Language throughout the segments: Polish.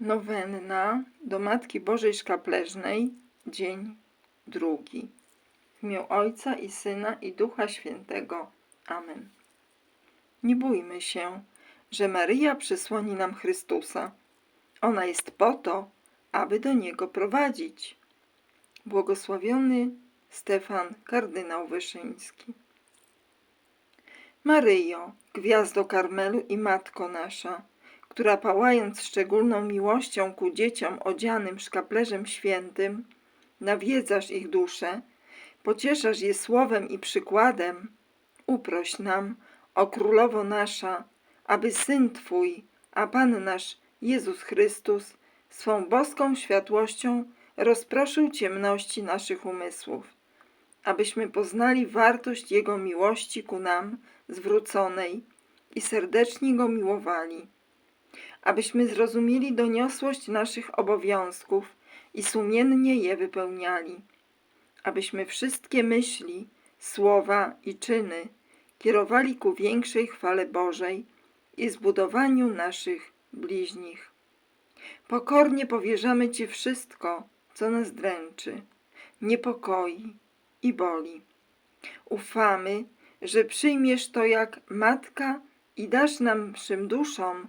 Nowenna do Matki Bożej Szkapleżnej, dzień drugi. W imię Ojca i Syna i Ducha Świętego. Amen. Nie bójmy się, że Maryja przysłoni nam Chrystusa. Ona jest po to, aby do Niego prowadzić. Błogosławiony Stefan, kardynał Wyszyński. Maryjo, gwiazdo Karmelu i Matko nasza, która pałając szczególną miłością ku dzieciom odzianym szkaplerzem świętym, nawiedzasz ich dusze, pocieszasz je słowem i przykładem, uproś nam, o Królowo nasza, aby Syn Twój, a Pan nasz Jezus Chrystus, swą boską światłością rozproszył ciemności naszych umysłów, abyśmy poznali wartość Jego miłości ku nam zwróconej i serdecznie Go miłowali abyśmy zrozumieli doniosłość naszych obowiązków i sumiennie je wypełniali, abyśmy wszystkie myśli, słowa i czyny kierowali ku większej chwale Bożej i zbudowaniu naszych bliźnich. Pokornie powierzamy Ci wszystko, co nas dręczy, niepokoi i boli. Ufamy, że przyjmiesz to jak matka i dasz nam naszym duszom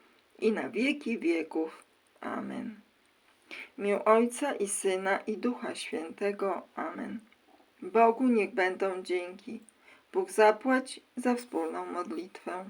i na wieki wieków. Amen. W imię Ojca i Syna i Ducha Świętego. Amen. Bogu niech będą dzięki. Bóg zapłać za wspólną modlitwę.